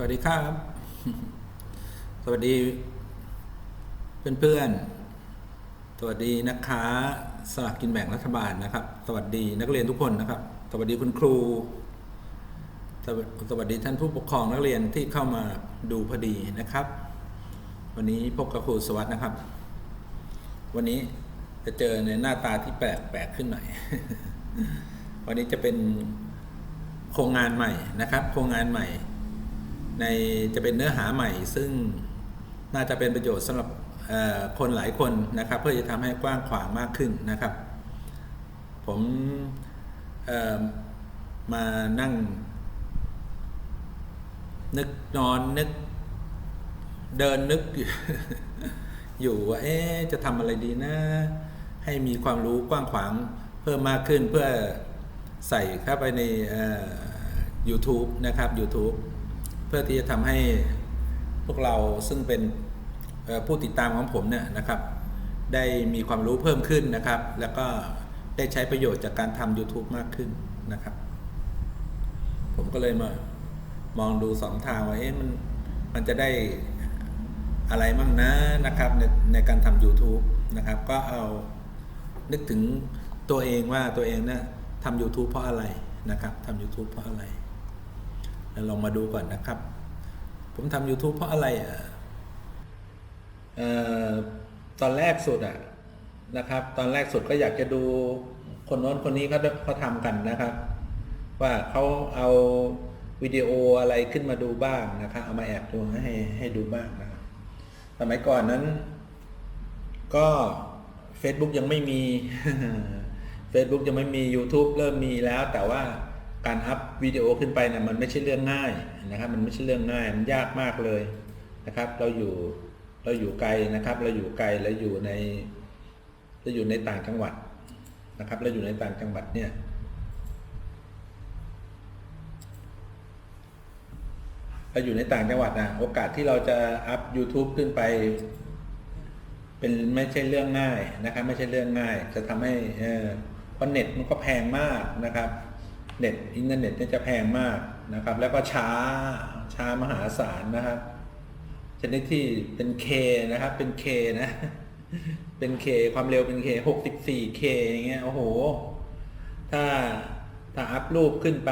สวัสดีครับ สวัสดี เพื่อนๆสวัสดีนักค้าสลากกินแบ่งรัฐบาลนะครับ สวัสดีนักเรียนทุกคนนะครับ สวัสดีคุณครู สวัสดีท่านผู้ปกครองนักเรียนที่เข้ามาดูพอดีนะครับ วันนี้พบกับครูสวัสดนะครับ วันนี้จะเจอในหน้าตาที่แปลกแปลกขึ้นหน่อย วันนี้จะเป็นโครงงานใหม่นะครับ โครงงานใหม่ ในจะเป็นเนื้อหาใหม่ ซึ่งน่าจะเป็นประโยชน์สำหรับคนหลายคนนะครับ เพื่อจะทำให้กว้างขวางมากขึ้นนะครับ ผมมานั่ง นึกนอนนึก เดินนึก อยู่ว่าเอ๊จะทำอะไรดีนะ ให้มีความรู้กว้างขวางเพิ่มมากขึ้นเพื่อใส่เข้าไปใน YouTube นะครับ YouTube เพื่อที่จะทำให้พวกเราซึ่งเป็นผู้ติดตามของผมเนี่ยนะครับ ได้มีความรู้เพิ่มขึ้นนะครับ แล้วก็ได้ใช้ประโยชน์จากการทำ YouTube มากขึ้นนะครับ ผมก็เลยมามองดูสองทางว่าเอ๊ะมันมันจะได้อะไรมั่งนะนะครับในในการทำ YouTube นะครับ ก็เอานึกถึงตัวเองว่าตัวเองเนี่ยทำ YouTube เพราะอะไรนะครับทำ YouTube เพราะอะไร ลองมาดูก่อนนะครับ ผมทำ YouTube เพราะอะไรอะออตอนแรกสุดอะนะครับ ตอนแรกสุดก็อยากจะดูคนโน้นคนนี้เขาเขาทำกันนะครับ ว่าเขาเอาวิดีโออะไรขึ้นมาดูบ้างนะครับเอามาแอบดูให้ให้ดูบ้างนะครับสมัยก่อนนั้น ก็ Facebook ยังไม่มี Facebook ยังไม่มี YouTube เริ่มมีแล้วแต่ว่า การอัพวิดีโอขึ้นไปนะมันไม่ใช่เรื่องง่ายนะครับมันไม่ใช่เรื่องง่ายมันยากมากเลยนะครับ เราอยู่เราอยู่ไกลนะครับ เราอยู่ไกลเราอยู่ในเราอยู่ในต่างจังหวัดนะครับเราอยู่ในต่างจังหวัดเนี่ยเราอยู่ในต่างจังหวัดนะโอกาสที่เราจะอัพ YouTube ขึ้นไป เป็นไม่ใช่เรื่องง่ายนะครับ ไม่ใช่เรื่องง่าย จะทำให้เออเพราะเน็ตมันก็แพงมากนะครับ เน็ตอินเทอร์เน็ตเนี่ยจะแพงมากนะครับ แล้วก็ช้าช้ามหาศาลนะครับชนิดที่เป็นเคนะครับ เป็นเคนะ เป็นเคความเร็วเป็นเคหกสิบสี่เคอย่างเงี้ยโอ้โห ถ้าถ้าอัพรูปขึ้นไป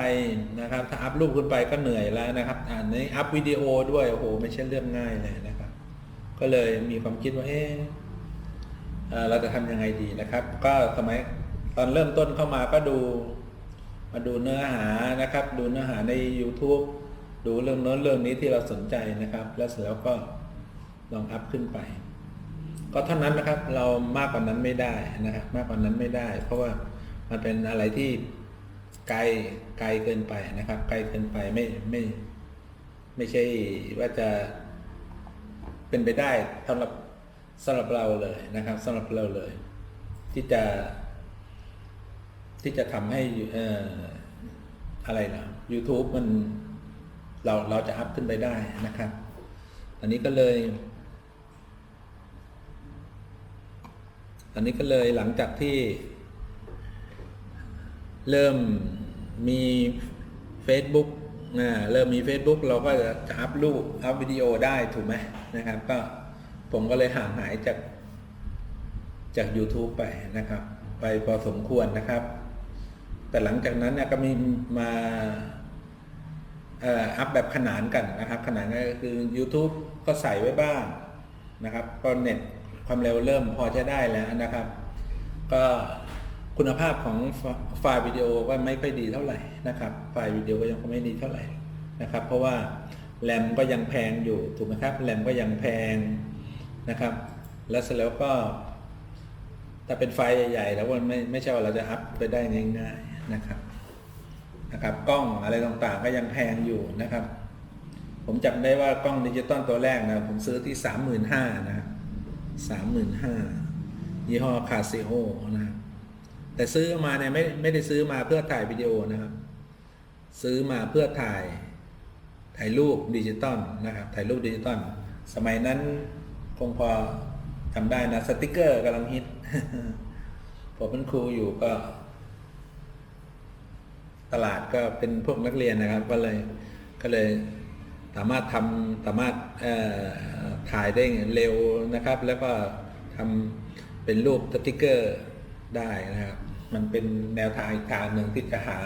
นะครับ ถ้าอัพรูปขึ้นไปก็เหนื่อยแล้วนะครับอ่านในอัพวิดีโอด้วยโอ้โห ไม่ใช่เรื่องง่ายเลยนะครับ ก็เลยมีความคิดว่าเอ๊ะเอ่อเราจะทำยังไงดีนะครับ ก็สมัยตอนเริ่มต้นเข้ามาก็ดู มาดูเนื้อหานะครับ ดูเนื้อหาใน YouTube ดูเรื่องโน้นเรื่องนี้ที่เราสนใจนะครับ แล้วเสร็จแล้วก็ลองอัพขึ้นไป ก็เท่านั้นนะครับ เรามากกว่านั้นไม่ได้นะครับ มากกว่านั้นไม่ได้ เพราะว่ามันเป็นอะไรที่ไกลไกลเกินไปนะครับ ไกลเกินไปไม่ไม่ไม่ใช่ว่าจะเป็นไปได้สำหรับสำหรับเราเลยนะครับสำหรับเราเลย ที่จะ ที่จะทำให้อ่ออะไรนะ YouTube มันเราเราจะอัพขึ้นไปได้นะครับ อันนี้ก็เลย อันนี้ก็เลยหลังจากที่ เริ่มมี Facebook อ่าเริ่มมี Facebook เราก็จะจะอัพรูปอัพวิดีโอได้ถูกไหมนะครับ ก็ผมก็เลยห่างหายจากจาก YouTube ไปนะครับ ไปพอสมควรนะครับ แต่หลังจากนั้นเนี่ยก็มีมาอัพแบบขนานกันนะครับ ขนานก็คือ YouTube ก็ใส่ไว้บ้างนะครับก็เน็ตความเร็วเริ่มพอจะได้แล้วนะครับ ก็คุณภาพของไฟไฟล์วิดีโอก็ไม่ค่อยดีเท่าไหร่นะครับ ไฟล์วิดีโอก็ยังไม่ดีเท่าไหร่นะครับ เพราะว่าแรมก็ยังแพงอยู่ถูกไหมครับแรมก็ยังแพงนะครับ แล้วเสร็จแล้วก็ถ้าเป็นไฟล์ใหญ่ๆ แล้วมันไม่ไม่ใช่ว่าเราจะอัพไปได้ง่ายๆ นะครับนะครับ กล้องอะไรต่างๆ ก็ยังแพงอยู่นะครับ ผมจำได้ว่ากล้องดิจิตอลตัวแรกนะผมซื้อที่สามหมื่นห้านะสามหมื่นห้ายี่ห้อคาซิโอนะครับแต่ซื้อมาเนี่ยไม่ไม่ได้ซื้อมาเพื่อถ่ายวิดีโอนะครับ ซื้อมาเพื่อถ่ายถ่ายรูปดิจิตอลนะครับถ่ายรูปดิจิตอลสมัยนั้นคงพอจำได้นะสติกเกอร์กำลังฮิตผมเป็นครูอยู่ก็ ตลาดก็เป็นพวกนักเรียนนะครับ ก็เลยก็เลยสามารถทำสามารถเอ่อถ่ายได้เร็วนะครับ แล้วก็ทำเป็นรูปสติกเกอร์ได้นะครับ มันเป็นแนวทางอีกทางหนึ่งที่จะหา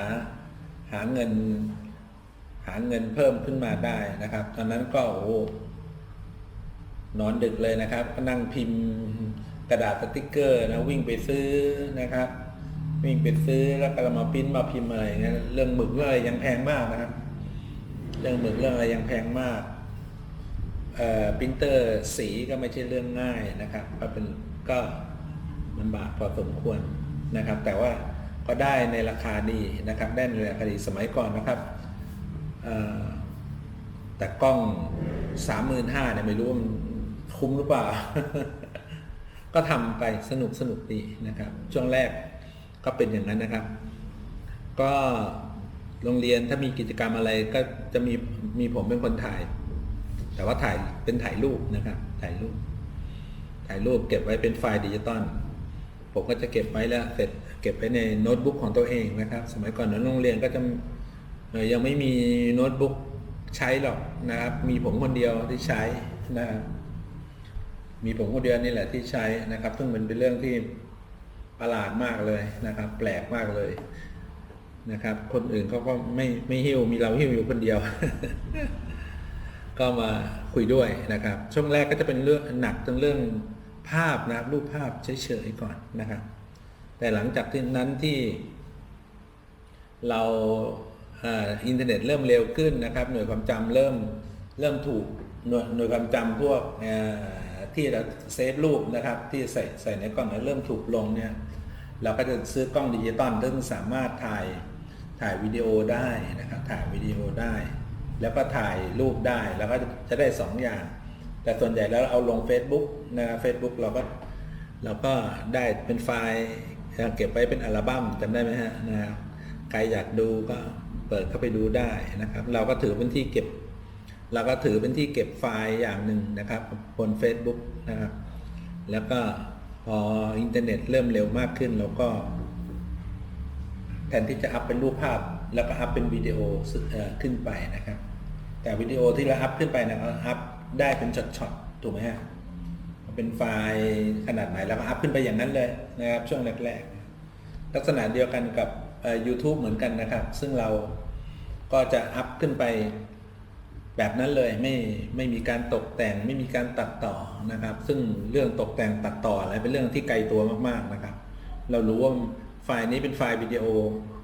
หาเงิน หาเงินเพิ่มขึ้นมาได้นะครับ ตอนนั้นก็โอ้นอนดึกเลยนะครับ ก็นั่งพิมพ์กระดาษสติกเกอร์นะวิ่งไปซื้อนะครับ วิ่งไปซื้อแล้วก็มาพิมพ์มาพิมพ์อะไรอย่างเงี้ยเรื่องหมึกเรื่องอะไรยังแพงมากนะครับ เรื่องหมึกเรื่องอะไรยังแพงมากเอ่อปรินเตอร์สีก็ไม่ใช่เรื่องง่ายนะครับ ก็เป็นก็ลำบากพอสมควรนะครับ แต่ว่าก็ได้ในราคาดีนะครับ ได้ในราคาดีสมัยก่อนนะครับแต่กล้องสามหมื่นห้าเนี่ยไม่รู้ว่ามันคุ้มหรือเปล่า ก็ทำไปสนุกสนุกดีนะครับ ช่วงแรก ก็เป็นอย่างนั้นนะครับ ก็โรงเรียนถ้ามีกิจกรรมอะไรก็จะมีมีผมเป็นคนถ่าย แต่ว่าถ่ายเป็นถ่ายรูปนะครับ ถ่ายรูป ถ่ายรูปเก็บไว้เป็นไฟล์ดิจิตอลผมก็จะเก็บไว้แล้วเสร็จเก็บไว้ในโน้ตบุ๊กของตัวเองนะครับ สมัยก่อนนั้นโรงเรียนก็จะยังไม่มีโน้ตบุ๊กใช้หรอกนะครับ มีผมคนเดียวที่ใช้นะครับมีผมคนเดียวนี่แหละที่ใช้นะครับ ซึ่งมันเป็นเรื่องที่ ประหลาดมากเลยนะครับ แปลกมากเลยนะครับ คนอื่นเขาก็ไม่ไม่หิ้วมีเราหิ้วอยู่คนเดียว ก็มาคุยด้วยนะครับ ช่วงแรกก็จะเป็นเรื่องหนักตรงเรื่องภาพนะครับรูปภาพเฉยๆก่อนนะครับ แต่หลังจากที่นั้นที่ เราอ่ออินเทอร์เน็ตเริ่มเร็วขึ้นนะครับ หน่วยความจำเริ่มเริ่มถูกหน่วยหน่วยความจำพวกเอ่อที่เราเซฟรูปนะครับ ที่ใส่ใส่ในกล้องเนี่ยเริ่มถูกลงเนี่ย เราก็จะซื้อกล้องดิจิตอลซึ่งสามารถถ่ายถ่ายวิดีโอได้นะครับถ่ายวิดีโอได้ แล้วก็ถ่ายรูปได้แล้วก็จะได้สองอย่าง แต่ส่วนใหญ่แล้วเอาลง Facebook นะครับ Facebook เราก็เราก็ได้เป็นไฟล์เก็บไว้เป็นอัลบั้มจำได้ไหมฮะนะครับใครอยากดูก็เปิดเข้าไปดูได้นะครับ เราก็ถือเป็นที่เก็บ เราก็ถือเป็นที่เก็บไฟล์อย่างหนึ่งนะครับ บน Facebook นะครับ แล้วก็ พออินเทอร์เน็ตเริ่มเร็วมากขึ้นเราก็ แทนที่จะอัพเป็นรูปภาพ แล้วก็อัพเป็นวิดีโออขึ้นไปนะครับ แต่วิดีโอที่เราอัพขึ้นไปนะเราอัพได้เป็นช็อตๆถูกไหมฮะเป็นไฟล์ขนาดไหนเราก็อัพขึ้นไปอย่างนั้นเลยนะครับช่วงแรกๆ ลักษณะเดียวกันกับ YouTube เหมือนกันนะครับ ซึ่งเราก็จะอัพขึ้นไป แบบนั้นเลยไม่ไม่มีการตกแต่งไม่มีการตัดต่อนะครับ ซึ่งเรื่องตกแต่งตัดต่ออะไรเป็นเรื่องที่ไกลตัวมากๆนะครับ เรารู้ว่าไฟล์นี้เป็นไฟล์วิดีโอ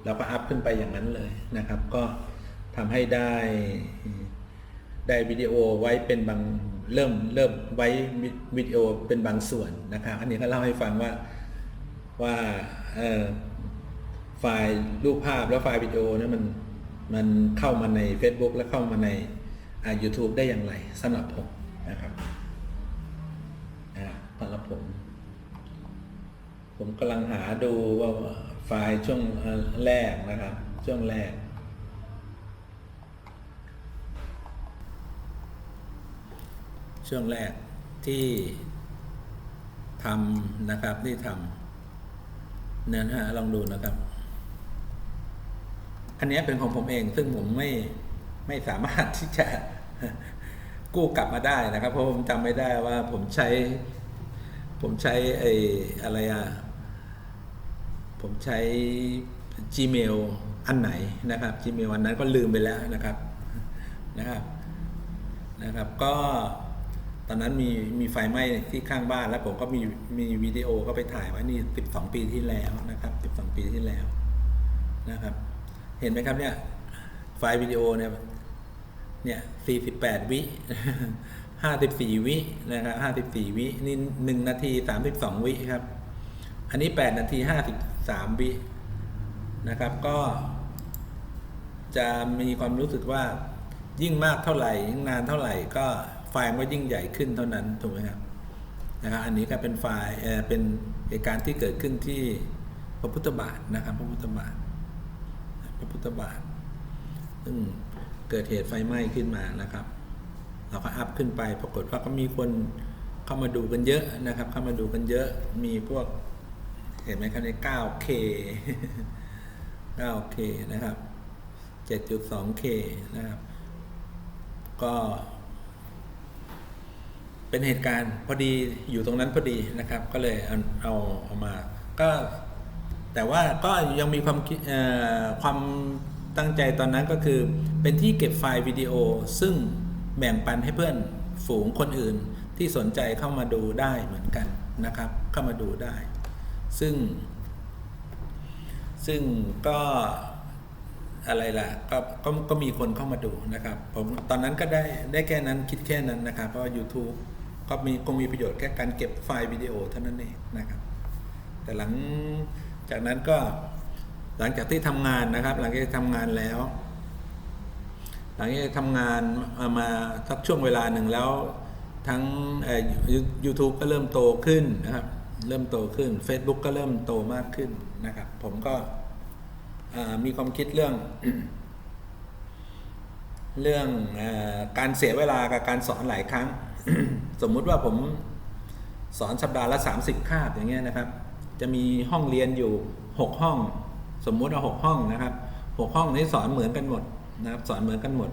เราก็อัพขึ้นไปอย่างนั้นเลยนะครับ ก็ทำให้ได้ได้วิดีโอไว้เป็นบางเริ่มเริ่มไว้วิดีโอเป็นบางส่วนนะครับ อันนี้ก็เล่าให้ฟังว่าว่าเอ่อไฟล์รูปภาพแล้วไฟล์วิดีโอเนี่ยมันมันเข้ามาใน Facebook และเข้ามาใน YouTube ได้อย่างไรสำหรับผมนะครับอ่าสำหรับผม ผมกำลังหาดูว่าไฟล์ช่วงแรกนะครับ ช่วงแรก ช่วงแรกที่ทำนะครับที่ทำเนี่ยฮะลองดูนะครับ อันนี้เป็นของผมเองซึ่งผมไม่ไม่สามารถที่จะ กู้กลับมาได้นะครับ เพราะผมจำไม่ได้ว่าผมใช้ ผมใช้ไอ้อะไรอะผมใช้ Gmail อันไหนนะครับ Gmail อันนั้นก็ลืมไปแล้วนะครับนะครับนะครับ ก็ตอนนั้นมีมีไฟไหม้ที่ข้างบ้านแล้วผมก็มีมีวิดีโอก็ไปถ่ายไว้นี่12ปีที่แล้วนะครับ12ปีที่แล้วนะครับ เห็นไหมครับเนี่ยไฟล์วิดีโอเนี่ย เนี่ย48วิ54วินะครับ54วินี่1นาที32วิครับ อันนี้8นาที53วินะครับ ก็จะมีความรู้สึกว่ายิ่งมากเท่าไหร่ยิ่งนานเท่าไหร่ก็ไฟล์มันก็ยิ่งใหญ่ขึ้นเท่านั้นถูกไหมครับนะครับอันนี้ก็เป็นไฟล์เอ่อเป็นเหตุการณ์ที่เกิดขึ้นที่พระพุทธบาทนะครับ พระพุทธบาทพระพุทธบาทซึ่ง เกิดเหตุไฟไหม้ขึ้นมานะครับ เราก็อัพขึ้นไปปรากฏว่าก็มีคนเข้ามาดูกันเยอะนะครับ เข้ามาดูกันเยอะมีพวกเห็นไหมครับใน 9K 9K นะครับ 7.2K นะครับ ก็เป็นเหตุการณ์พอดีอยู่ตรงนั้นพอดีนะครับ ก็เลยเอาเอาเอามา ก็แต่ว่าก็ยังมีความคิดเอ่อความ ตั้งใจตอนนั้นก็คือเป็นที่เก็บไฟล์วิดีโอ ซึ่งแบ่งปันให้เพื่อนฝูงคนอื่นที่สนใจเข้ามาดูได้เหมือนกันนะครับ เข้ามาดูได้ ซึ่ง ซึ่งก็อะไรล่ะก็ก็ก็มีคนเข้ามาดูนะครับผมตอนนั้นก็ได้ได้แค่นั้นคิดแค่นั้นนะครับเพราะว่า YouTube ก็มีคงมีประโยชน์แค่การเก็บไฟล์วิดีโอเท่านั้นเองนะครับ แต่หลังจากนั้นก็ หลังจากที่ทำงานนะครับ หลังจากที่ทำงานแล้ว หลังจากที่ทำงานมาสักช่วงเวลาหนึ่งแล้ว ทั้งยูทูบก็เริ่มโตขึ้นนะครับ เริ่มโตขึ้น Facebook ก็เริ่มโตมากขึ้นนะครับ ผมก็มีความคิดเรื่อง เรื่องอการเสียเวลากับการสอนหลายครั้ง สมมุติว่าผมสอนสัปดาห์ละ 30 คาบอย่างเงี้ยนะครับ จะมีห้องเรียนอยู่ 6 ห้อง สมมุติเอา6ห้องนะครับ6ห้องนี้สอนเหมือนกันหมดนะครับสอนเหมือนกันหมด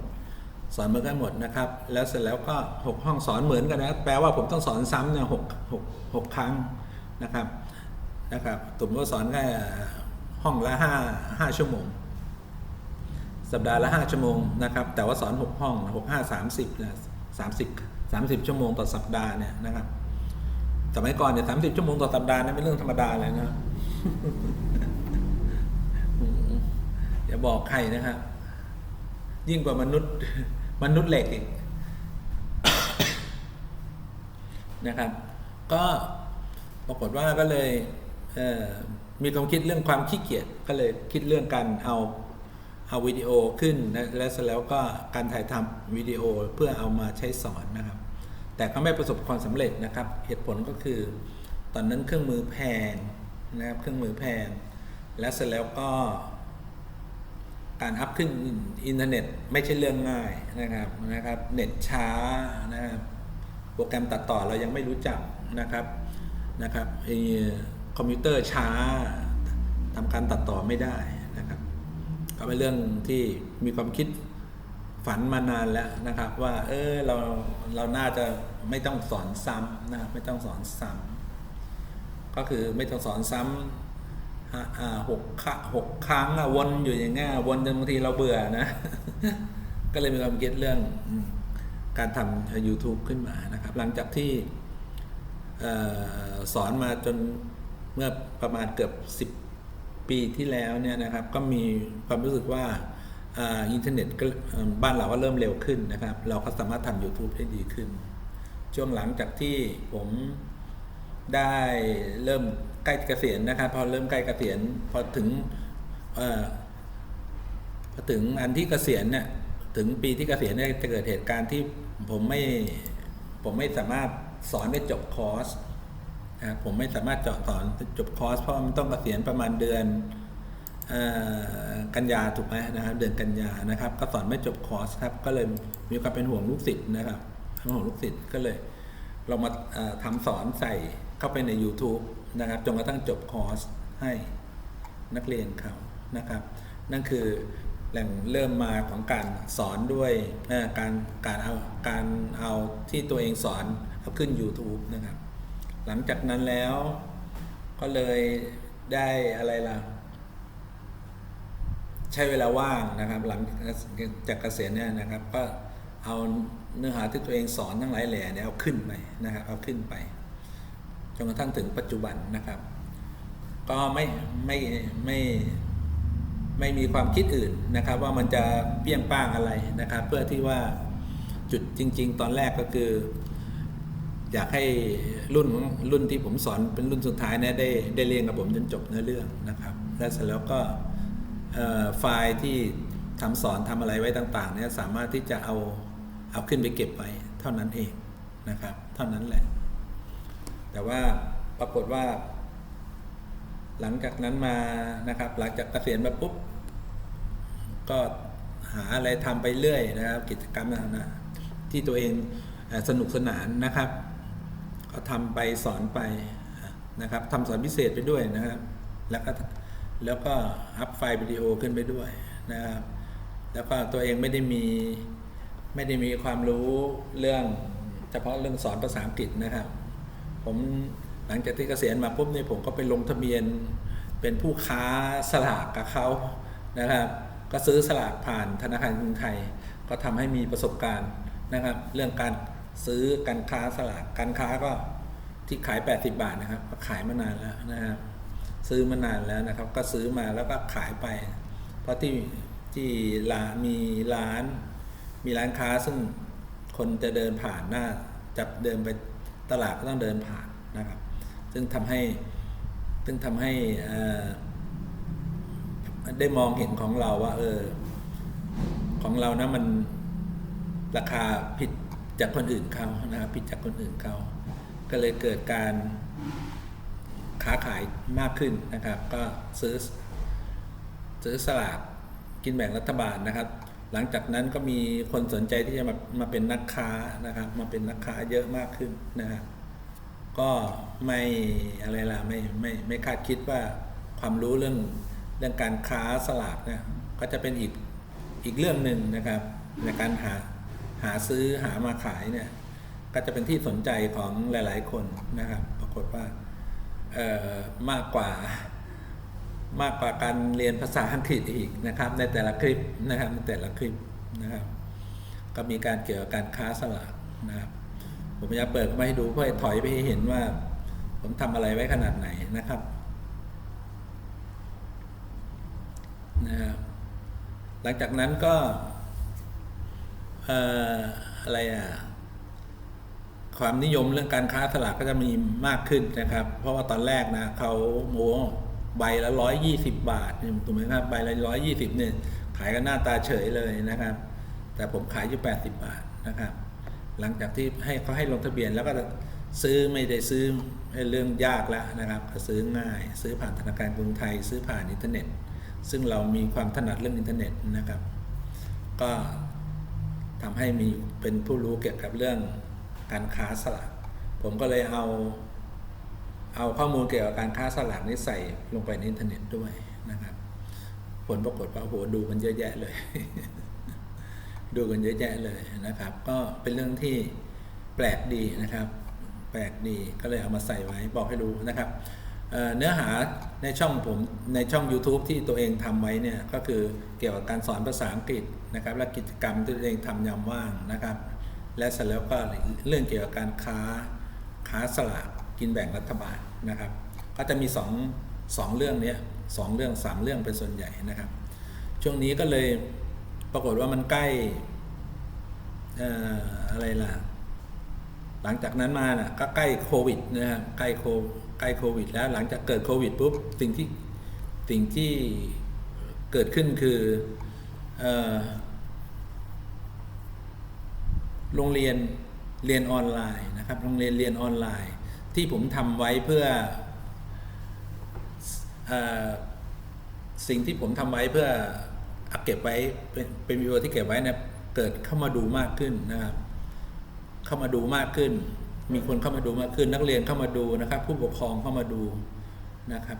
สอนเหมือนกันหมดนะครับ แล้วเสร็จแล้วก็6ห้องสอนเหมือนกันนะแปลว่าผมต้องสอนซ้ำเนี่ยหกหกหกครั้งนะครับนะครับผมก็สอนแค่ห้องละห้าห้าชั่วโมง สัปดาห์ละห้าชั่วโมงนะครับ แต่ว่าสอนหกห้องหกห้าสามสิบนะสามสิบสามสิบชั่วโมงต่อสัปดาห์เนี่ยนะครับสมัยก่อนเนี่ยสามสิบชั่วโมงต่อสัปดาห์นั้นเป็นเรื่องธรรมดาเลยนะ บอกใครนะครับ ยิ่งกว่ามนุษย์มนุษย์เหล็กอีกนะครับ ก็ปรากฏว่าก็เลยเมีความคิดเรื่องความขี้เกียจก็เลยคิดเรื่องการเอาเอาวิดีโอขึ้นและเสร็จแล้วก็การถ่ายทำวิดีโอเพื่อเอามาใช้สอนนะครับ แต่ก็ไม่ประสบความสำเร็จนะครับ เหตุผลก็คือ ตอนนั้นเครื่องมือแพงนะครับเครื่องมือแพงและเสร็จแล้วก็ การอัพขึ้นอินเทอร์เน็ตไม่ใช่เรื่องง่ายนะครับนะครับ เน็ตช้านะครับโปรแกรมตัดต่อเรายังไม่รู้จักนะครับนะครับคอมพิวเตอร์ช้าทำการตัดต่อไม่ได้นะครับ ก็เป็นเรื่องที่มีความคิดฝันมานานแล้วนะครับ ว่าเออเราเราน่าจะไม่ต้องสอนซ้ำนะครับไม่ต้องสอนซ้ำก็คือไม่ต้องสอนซ้ำ หกครั้งหกครั้งอะวนอยู่อย่างเงี้ยวนจนบางทีเราเบื่อนะ ก็เลยมีความคิดเรื่องการทำ YouTube ขึ้นมานะครับ หลังจากที่สอนมาจนเมื่อประมาณเกือบ 10 ปีที่แล้วเนี่ยนะครับ ก็มีความรู้สึกว่าอินเทอร์เน็ตก็บ้านเราก็เริ่มเร็วขึ้นนะครับ เราก็สามารถทำ YouTube ได้ดีขึ้น ช่วงหลังจากที่ผม ได้เริ่มใกล้เกษียณนะครับ พอเริ่มใกล้เกษียณพอถึงเอ่อพอถึงอันที่เกษียณเนี่ยถึงปีที่เกษียณเนี่ยจะเกิดเหตุการณ์ที่ผมไม่ผมไม่สามารถสอนได้จบคอร์สนะครับผมไม่สามารถเจาะสอนจบคอร์สเพราะมันต้องเกษียณประมาณเดือนกันยาถูกไหมนะครับเดือนกันยานะครับ ก็สอนไม่จบคอร์สครับก็เลยมีความเป็นห่วงลูกศิษย์นะครับเป็นห่วงลูกศิษย์ก็เลยเรามาเอ่อทำสอนใส่ เข้าไปใน YouTube นะครับจนกระทั่งจบคอร์สให้นักเรียนเขานะครับ นั่นคือแหล่งเริ่มมาของการสอนด้วยการการเอาการเอาที่ตัวเองสอนเอาขึ้น YouTube นะครับ หลังจากนั้นแล้วก็เลยได้อะไรล่ะ ใช้เวลาว่างนะครับ หลังจากเกษียณเนี่ยนะครับ ก็เอาเนื้อหาที่ตัวเองสอนทั้งหลายแหล่เนี่ยเอาขึ้นไปนะครับ เอาขึ้นไป จนกระทั่งถึงปัจจุบันนะครับ ก็ไม่ไม่ไม่ไม่มีความคิดอื่นนะครับ ว่ามันจะเปี้ยงป้างอะไรนะครับ เพื่อที่ว่าจุดจริง ๆ ตอนแรกก็คือ อยากให้รุ่นรุ่นที่ผมสอนเป็นรุ่นสุดท้ายนี่ยได้ได้เรียนกับผมจนจบเนื้อเรื่องนะครับ และเสร็จแล้วก็ไฟล์ที่ทำสอนทำอะไรไว้ต่างๆเนี่ยสามารถที่จะเอาเอาขึ้นไปเก็บไว้เท่านั้นเองนะครับ เท่านั้นแหละ แต่ว่าปรากฏว่า หลังจากนั้นมานะครับ หลังจากเกษียณมาปุ๊บ ก็หาอะไรทำไปเรื่อยนะครับ กิจกรรมต่างๆที่ตัวเองสนุกสนานนะครับ ก็ทำไปสอนไปนะครับทำสอนพิเศษไปด้วยนะครับ แล้วก็แล้วก็อัพไฟล์วิดีโอขึ้นไปด้วยนะครับ แล้วก็ตัวเองไม่ได้มีไม่ได้มีความรู้เรื่องเฉพาะเรื่องสอนภาษาอังกฤษนะครับ ผมหลังจากที่เกษียณมาปุ๊บเนี่ยผมก็ไปลงทะเบียนเป็นผู้ค้าสลากกับเขานะครับ ก็ซื้อสลากผ่านธนาคารกรุงไทย ก็ทำให้มีประสบการณ์นะครับ เรื่องการซื้อการค้าสลากการค้าก็ที่ขาย 80 บาทนะครับก็ขายมานานแล้วนะครับ ซื้อมานานแล้วนะครับ ก็ซื้อมาแล้วก็ขายไป เพราะที่ที่ร้านมีร้าน มีร้านค้าซึ่งคนจะเดินผ่านหน้าจะเดินไป ตลาดก็ต้องเดินผ่านนะครับ ซึ่งทำให้ซึ่งทำให้ได้มองเห็นของเราว่า เออ ของเรานะมันราคาผิดจากคนอื่นเขานะครับผิดจากคนอื่นเขาก็เลยเกิดการค้าขายมากขึ้นนะครับ ก็ซื้อซื้อสลากกินแบ่งรัฐบาลนะครับ หลังจากนั้นก็มีคนสนใจที่จะมามาเป็นนักค้านะครับ มาเป็นนักค้าเยอะมากขึ้นนะครับก็ไม่อะไรล่ะไม่ไม่ไม่คาดคิดว่าความรู้เรื่องเรื่องการค้าสลากเนี่ยก็จะเป็นอีกอีกเรื่องหนึ่งนะครับ ในการหาหาซื้อหามาขายเนี่ยก็จะเป็นที่สนใจของหลาย ๆ คนนะครับ ปรากฏว่าเอ่อมากกว่า มากกว่าการเรียนภาษาอังกฤษอีกนะครับ ในแต่ละคลิปนะครับในแต่ละคลิปนะครับ ก็มีการเกี่ยวกับการค้าสลากนะครับ ผมจะเปิดมาให้ดูเพื่อถอยไปให้เห็นว่า ผมทำอะไรไว้ขนาดไหนนะครับนะครับหลังจากนั้นก็เอ่ออะไรอะความนิยมเรื่องการค้าสลากก็จะมีมากขึ้นนะครับ เพราะว่าตอนแรกนะเขาโม้ ใบละร้อยยี่สิบบาทเนี่ยถูกไหมครับใบละร้อยยี่สิบเนี่ยขายกันหน้าตาเฉยเลยนะครับ แต่ผมขายอยู่แปดสิบบาทนะครับ หลังจากที่ให้เขาให้ลงทะเบียนแล้วก็ซื้อไม่ได้ซื้อเรื่องยากแล้วนะครับซื้อง่าย ซื้อผ่านธนาคารกรุงไทย ซื้อผ่านอินเทอร์เน็ต ซึ่งเรามีความถนัดเรื่องอินเทอร์เน็ตนะครับ ก็ทำให้มีเป็นผู้รู้เกี่ยวกับเรื่องการค้าสลากผมก็เลยเอา เอาข้อมูลเกี่ยวกับการค้าสลากนี้ใส่ลงไปในอินเทอร์เน็ตด้วยนะครับ ผลปรากฏว่าโหดูกันเยอะแยะเลย ดูกันเยอะแยะเลยนะครับ ก็เป็นเรื่องที่แปลกดีนะครับ แปลกดีก็เลยเอามาใส่ไว้บอกให้รู้นะครับเเนื้อหาในช่องผมในช่อง YouTube ที่ตัวเองทำไว้เนี่ยก็คือเกี่ยวกับการสอนภาษาอังกฤษนะครับ และกิจกรรมที่ตัวเองทำยามว่างนะครับ และเสร็จแล้วก็เรื่องเกี่ยวกับการค้าค้าสลาก กินแบ่งรัฐบาลนะครับ ก็จะมีสองสองเรื่องนี้สองเรื่องสามเรื่องเป็นส่วนใหญ่นะครับ ช่วงนี้ก็เลยปรากฏว่ามันใกล้อ่ออะไรล่ะ หลังจากนั้นมาน่ะก็ใกล้โควิดนะครับใกล้โคใกล้โควิด แล้วหลังจากเกิดโควิดปุ๊บสิ่งที่สิ่งที่เกิดขึ้นคือเอ่อโรงเรียนเรียนออนไลน์นะครับ โรงเรียนเรียนออนไลน์ ที่ผมทำไว้เพื่ออสิ่งที่ผมทำไว้เพื่อเก็บไว้เป็นวิดีโอที่เก็บไว้เนี่ยเกิดเข้ามาดูมากขึ้นนะครับเข้ามาดูมากขึ้น มีคนเข้ามาดูมากขึ้น นักเรียนเข้ามาดูนะครับ ผู้ปกครองเข้ามาดูนะครับ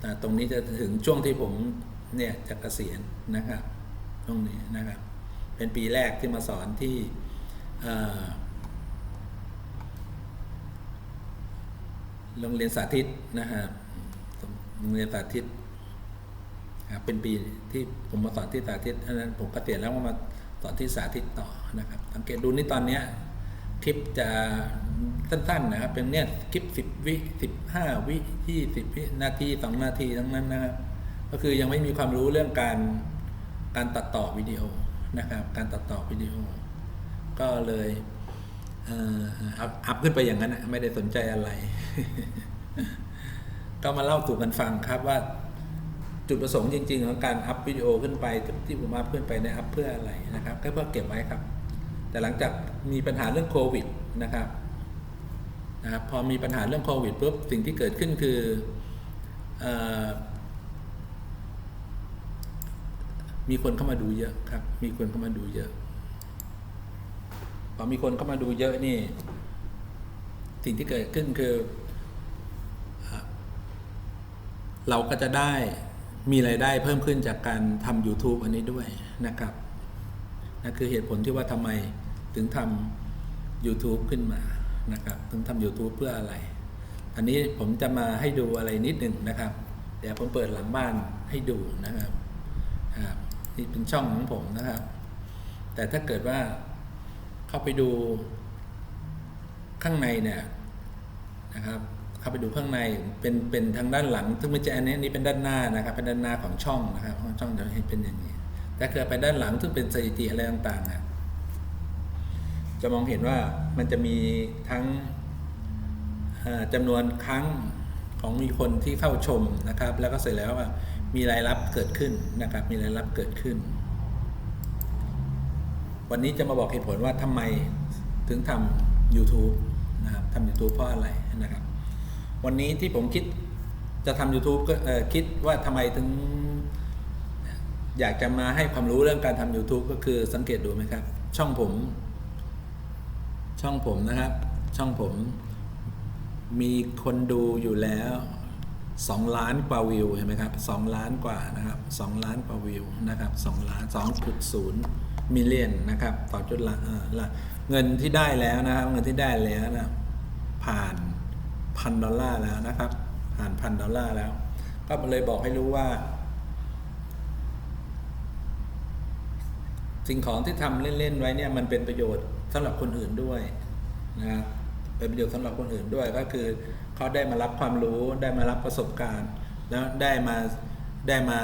แต่ตรงนี้จะถึงช่วงที่ผมเนี่ยจะเกษียณนะครับ ตรงนี้นะครับ เป็นปีแรกที่มาสอนที่เอ่อ โรงเรียนสาธิตนะครับโรงเรียนสาธิตครับเป็นปีที่ผมมาสอนที่สาธิตอันนั้นผมเกษียณแล้วก็มาสอนที่สาธิตต่อนะครับ สังเกตดูนี่ตอนเนี้ยคลิปจะสั้นๆนะครับ เป็นเนี่ยคลิปสิบวิสิบห้าวิยี่สิบวินาทีสองนาทีทั้งนั้นนะครับก็คือยังไม่มีความรู้เรื่องการการตัดต่อวิดีโอนะครับ การตัดต่อวิดีโอ ก็เลย อ่ออัพขึ้นไปอย่างนั้นนะไม่ได้สนใจอะไรก็มาเล่าสู่กันฟังครับว่าจุดประสงค์จริง ๆ ของการอัพวิดีโอขึ้นไปที่ผมอัพขึ้นไปในยอัพเพื่ออะไรนะครับก็เพื่อเก็บไว้ครับ แต่หลังจากมีปัญหาเรื่องโควิดนะครับนะครับพอมีปัญหาเรื่องโควิดปุ๊บสิ่งที่เกิดขึ้นคืออมีคนเข้ามาดูเยอะครับ มีคนเข้ามาดูเยอะ พอมีคนเข้ามาดูเยอะนี่ สิ่งที่เกิดขึ้นคือ เราก็จะได้มีรายได้เพิ่มขึ้นจากการทำ YouTube อันนี้ด้วยนะครับนะคือเหตุผลที่ว่าทำไมถึงทำ YouTube ขึ้นมานะครับ ถึงทำ YouTube เพื่ออะไร อันนี้ผมจะมาให้ดูอะไรนิดหนึ่งนะครับ เดี๋ยวผมเปิดหลังบ้านให้ดูนะครับ นี่เป็นช่องของผมนะครับ แต่ถ้าเกิดว่า เข้าไปดูข้างในเนี่ยนะครับ เข้าไปดูข้างในเป็นเป็นทางด้านหลัง ซึ่งไม่ใช่อันนี้นี่เป็นด้านหน้านะครับ เป็นด้านหน้าของช่องนะครับของช่องจะให้เป็นอย่างนี้ แต่เกิดไปด้านหลังซึ่งเป็นสถิติอะไรต่างๆอะจะมองเห็นว่ามันจะมีทั้งจำนวนครั้งของมีคนที่เข้าชมนะครับ แล้วก็เสร็จแล้วมีรายรับเกิดขึ้นนะครับ มีรายรับเกิดขึ้น วันนี้จะมาบอกเหตุผลว่าทำไมถึงทำ YouTube นะครับทำ YouTube เพราะอะไรนะครับ วันนี้ที่ผมคิดจะทำ YouTube ก็คิดว่าทำไมถึง อยากจะมาให้ความรู้เรื่องการทำ YouTube ก็คือสังเกตดูไหมครับ ช่องผม ช่องผมนะครับ ช่องผมมีคนดูอยู่แล้ว2ล้านกว่าวิวเห็นไหมครับ2ล้านกว่านะครับ2ล้านกว่าวิวนะครับ2ล้าน2.0 มิลเลียนนะครับต่อจุดละเอ่อละเงินที่ได้แล้วนะครับเงินที่ได้แล้วนะผ่านพันดอลลาร์แล้วนะครับ ผ่านพันดอลลาร์แล้ว ก็เลยบอกให้รู้ว่า สิ่งของที่ทำเล่น ๆ ไว้เนี่ยมันเป็นประโยชน์สำหรับคนอื่นด้วยนะครับเป็นประโยชน์สำหรับคนอื่นด้วยก็คือเขาได้มารับความรู้ได้มารับประสบการณ์ แล้วได้มาได้มา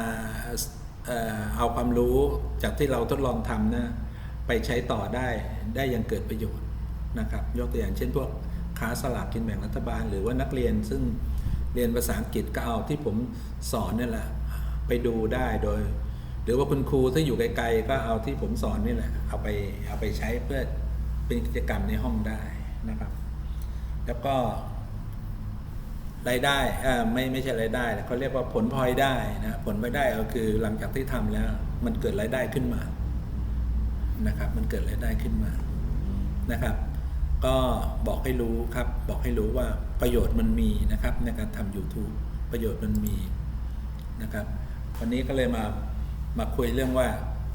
เอาความรู้จากที่เราทดลองทำนะไปใช้ต่อได้ได้ย่างเกิดประโยชน์นะครับ ยกตัวอย่างเช่นพวกค้าสลากกินแบ่งรัฐบาล หรือว่านักเรียนซึ่งเรียนภาษาอังกฤษก็เอาที่ผมสอนนี่แหละไปดูได้โดย หรือว่าคุณครูที่อยู่ไกลๆก็เอาที่ผมสอนนี่แหละเอาไปเอาไปใช้เพื่อเป็นกิจกรรมในห้องได้นะครับ แล้วก็ รายได้ไม่ไม่ใช่รายได้เขาเรียกว่าผลพลอยได้นะผลพลอยได้ก็คือหลังจากที่ทำแล้ว มันเกิดรายได้ขึ้นมานะครับ มันเกิดรายได้ขึ้นมานะครับ ก็บอกให้รู้ครับ บอกให้รู้ว่าประโยชน์มันมีนะครับ ในการทำ YouTube ประโยชน์มันมีนะครับ วันนี้ก็เลยมามาคุยเรื่องว่า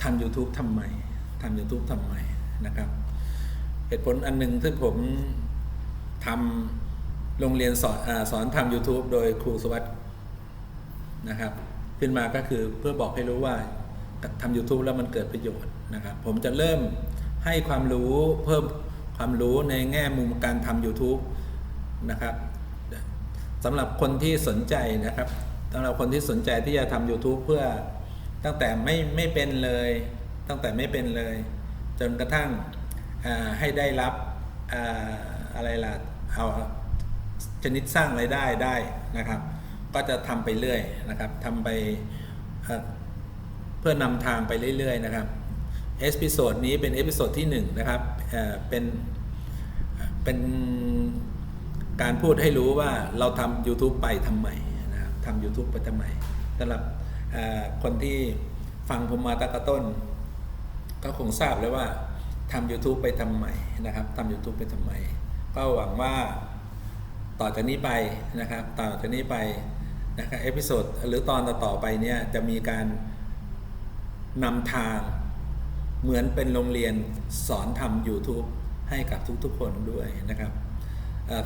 ทำ YouTube ทำไมทำ YouTube ทำไมนะครับ เหตุผลอันหนึ่งที่ผมทำ โรงเรียนสอนอสอนทำ YouTube โดยครูสวัสด์นะครับ ขึ้นมาก็คือเพื่อบอกให้รู้ว่าทำ YouTube แล้วมันเกิดประโยชน์นะครับ ผมจะเริ่มให้ความรู้เพิ่มความรู้ในแง่มุมการทำ YouTube นะครับสำหรับคนที่สนใจนะครับสำหรับคนที่สนใจที่จะทำ YouTube เพื่อตั้งแต่ไม่ไม่เป็นเลย ตั้งแต่ไม่เป็นเลย จนกระทั่งให้ได้รับออะไรล่ะเอา ชนิดสร้างรายได้ได้นะครับ ก็จะทำไปเรื่อยนะครับทำไปเพื่อนำทางไปเรื่อยๆนะครับเอพิโซดนี้เป็นเอพิโซดที่1นะครับเเป็นเป็นการพูดให้รู้ว่าเราทำ YouTube ไปทำไมนะครับทำ YouTube ไปทำไมสำหรับคนที่ฟังผมมาตั้งแต่ต้น ก็คงทราบแล้วว่าทำ YouTube ไปทำไมนะครับทำ YouTube ไปทำไม ก็หวังว่า ต่อจากนี้ไปนะครับต่อจากนี้ไปนะครับเอพิโซดหรือตอนต่อๆไปเนี่ยจะมีการนำทางเหมือนเป็นโรงเรียนสอนทำ YouTube ให้กับทุกๆคนด้วยนะครับ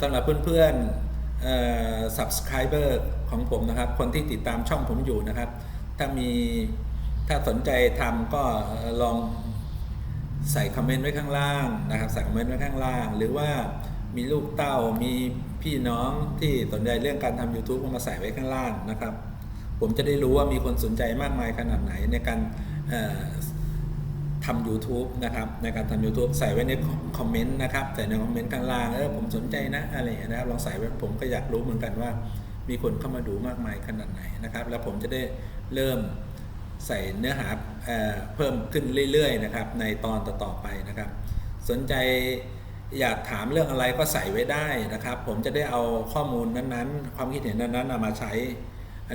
สำหรับเพื่อนๆเอ่อ subscriber ของผมนะครับ คนที่ติดตามช่องผมอยู่นะครับ ถ้ามีถ้าสนใจทำก็ลองใส่คอมเมนต์ไว้ข้างล่างนะครับ ใส่คอมเมนต์ไว้ข้างล่าง หรือว่า มีลูกเต้ามีพี่น้องที่สนใจเรื่องการทำ YouTube ก็มาใส่ไว้ข้างล่างนะครับ ผมจะได้รู้ว่ามีคนสนใจมากมายขนาดไหนในการทำ YouTube นะครับ ในการทำ YouTube ใส่ไว้ในคอมเมนต์นะครับ ใส่ในคอมเมนต์ข้างล่างเออผมสนใจนะอะไรอย่างเงี้ยนะครับลองใส่ไว้ผมก็อยากรู้เหมือนกันว่า มีคนเข้ามาดูมากมายขนาดไหนนะครับ แล้วผมจะได้เริ่มใส่เนื้อหาเออเพิ่มขึ้นเรื่อยๆนะครับ ในตอนต่อๆไปนะครับ สนใจ อยากถามเรื่องอะไรก็ใส่ไว้ได้นะครับ ผมจะได้เอาข้อมูลนั้นๆ ความคิดเห็นนั้นๆเอามาใช้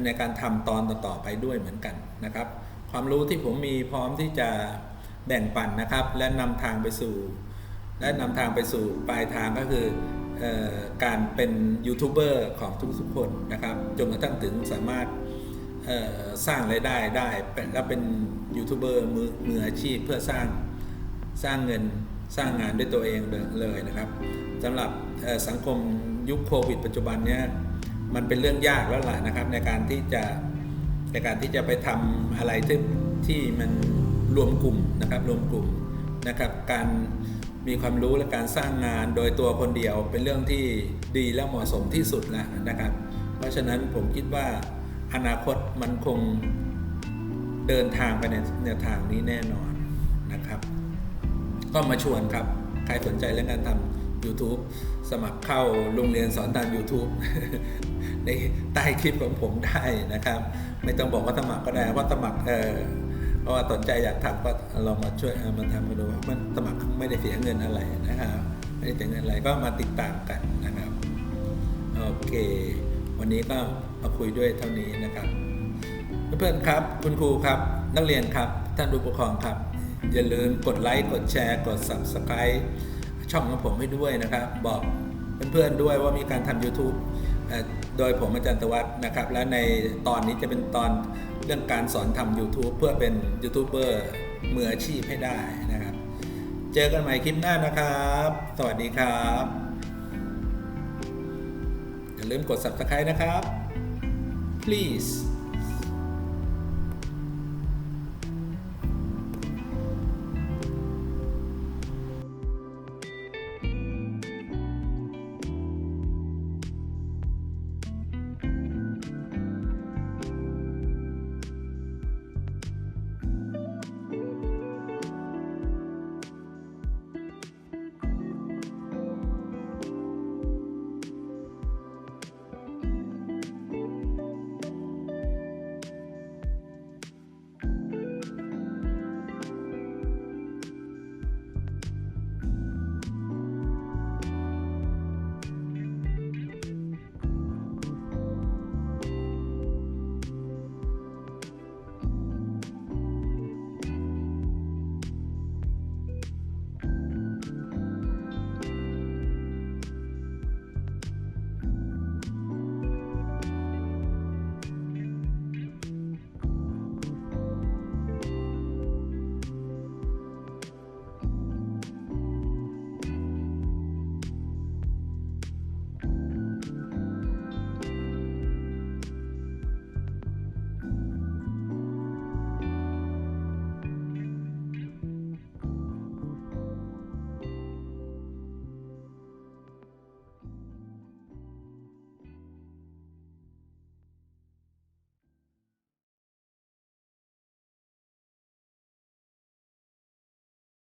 ในการทำตอนต่อๆไปด้วยเหมือนกันนะครับ ความรู้ที่ผมมีพร้อมที่จะแบ่งปันนะครับ และนำทางไปสู่ และนำทางไปสู่ปลายทางก็คือออการเป็นยูทูบเบอร์ของทุกๆคนนะครับจนกระทั่งถึงสามารถสร้างรายได้ได้และเป็นยูทูบเบอร์มือมืออาชีพเพื่อสร้างสร้างเงิน สร้างงานด้วยตัวเองเลยนะครับสำหรับสังคมยุคโควิด ปัจจุบันเนี้ยมันเป็นเรื่องยากแล้วล่ะนะครับ ในการที่จะในการที่จะไปทำอะไรที่ที่มันรวมกลุ่มนะครับรวมกลุ่มนะครับการมีความรู้และการสร้างงานโดยตัวคนเดียวเป็นเรื่องที่ดีและเหมาะสมที่สุดแล้วนะครับ เพราะฉะนั้นผมคิดว่าอนาคตมันคงเดินทางไปในแนวทางนี้แน่นอนนะครับ ก็มาชวนครับ ใครสนใจเรื่องการทำ YouTube สมัครเข้าโรงเรียนสอนทาง YouTube ในใต้คลิปของผมได้นะครับ ไม่ต้องบอกว่าสมัครก็ได้ว่าสมัครเออเพราะว่าสนใจอยากทำก็ลองมาช่วยมาทำกันดูว่ามันสมัครไม่ได้เสียเงินอะไรนะครับไม่ได้เสียเงินอะไรก็มาติดตามกันนะครับโอเค วันนี้ก็มาคุยด้วยเท่านี้นะครับ เพื่อนๆครับ คุณครูครับ นักเรียนครับ ท่านผู้ปกครองครับ อย่าลืมกดไลค์กดแชร์ กด Subscribe ช่องของผมให้ด้วยนะครับ บอกเพื่อนๆด้วยว่ามีการทำ YouTube โดยผมอาจารย์ตวัฒนะครับ และในตอนนี้จะเป็นตอนเรื่องการสอนทำ YouTube เพื่อเป็นยูทูบเบอร์มืออาชีพให้ได้นะครับ เจอกันใหม่คลิปหน้านะครับ สวัสดีครับ อย่าลืมกด Subscribe นะครับ please